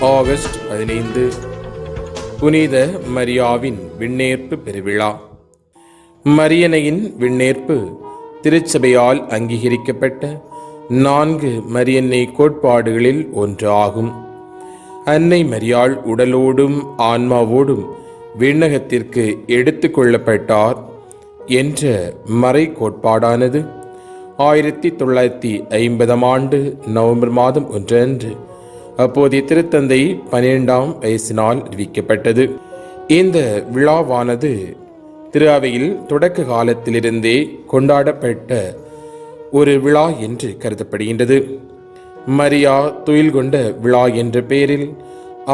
August பதினைந்து புனித மரியாவின் விண்ணேற்பு பெருவிழா. மரியனையின் விண்ணேற்பு திருச்சபையால் அங்கீகரிக்கப்பட்ட நான்கு மரியன்னை கோட்பாடுகளில் ஒன்று ஆகும். அன்னை மரியாள் உடலோடும் ஆன்மாவோடும் விண்ணகத்திற்கு எடுத்து கொள்ளப்பட்டார் என்ற மறை கோட்பாடானது. ஆயிரத்தி தொள்ளாயிரத்தி ஐம்பதாம் ஆண்டு நவம்பர் மாதம் ஒன்றன்று அப்போதைய திருத்தந்தை பன்னிரெண்டாம் வயசினால் அறிவிக்கப்பட்டது இந்த விழாவானது திரு அவையில் தொடக்க காலத்திலிருந்தே கொண்டாடப்பட்ட ஒரு விழா என்று கருதப்படுகின்றது. மரியா துயில் கொண்ட விழா என்ற பெயரில்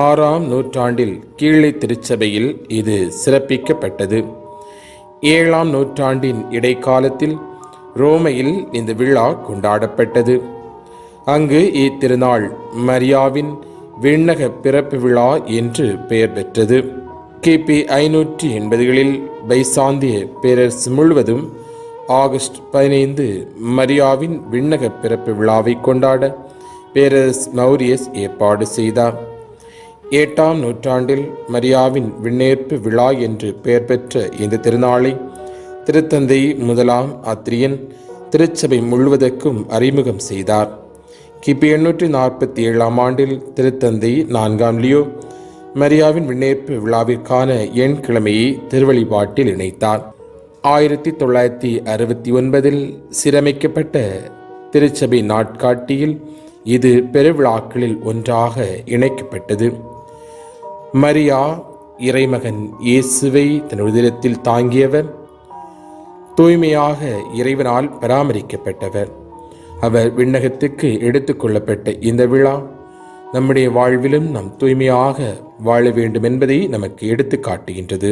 ஆறாம் நூற்றாண்டில் கீழே திருச்சபையில் இது சிறப்பிக்கப்பட்டது. ஏழாம் நூற்றாண்டின் இடைக்காலத்தில் ரோமையில் இந்த விழா கொண்டாடப்பட்டது. அங்கு இத்திருநாள் மரியாவின் விண்ணக பிறப்பு விழா என்று பெயர் பெற்றது. கிபி ஐநூற்றி எண்பதுகளில் பைசாந்திய பேரரசு முழுவதும் ஆகஸ்ட் பதினைந்து மரியாவின் விண்ணக பிறப்பு விழாவை கொண்டாட பேரரசு மௌரியஸ் ஏற்பாடு செய்தார். எட்டாம் நூற்றாண்டில் மரியாவின் விண்ணேற்பு விழா என்று பெயர் பெற்ற இந்த திருநாளை திருத்தந்தை முதலாம் அத்திரியன் திருச்சபை முழுவதற்கும் அறிமுகம் செய்தார். கிபி எண்ணூற்றி நாற்பத்தி ஏழாம் ஆண்டில் திருத்தந்தை நான்காம் லியோ மரியாவின் விண்ணேற்பு விழாவிற்கான எண் கிழமையை திருவழிபாட்டில் இணைத்தார். ஆயிரத்தி தொள்ளாயிரத்தி அறுபத்தி ஒன்பதில் சீரமைக்கப்பட்ட திருச்சபை நாட்காட்டியில் இது பெருவிழாக்களில் ஒன்றாக இணைக்கப்பட்டது. மரியா இறைமகன் இயேசுவை தன் உதிரத்தில் தாங்கியவர். தூய்மையாக இறைவனால் பராமரிக்கப்பட்டவர். அவர் விண்ணகத்துக்கு எடுத்துக்கொள்ளப்பட்ட இந்த விழா நம்முடைய வாழ்விலும் நாம் தூய்மையாக வாழ வேண்டும் என்பதை நமக்கு எடுத்து காட்டுகின்றது.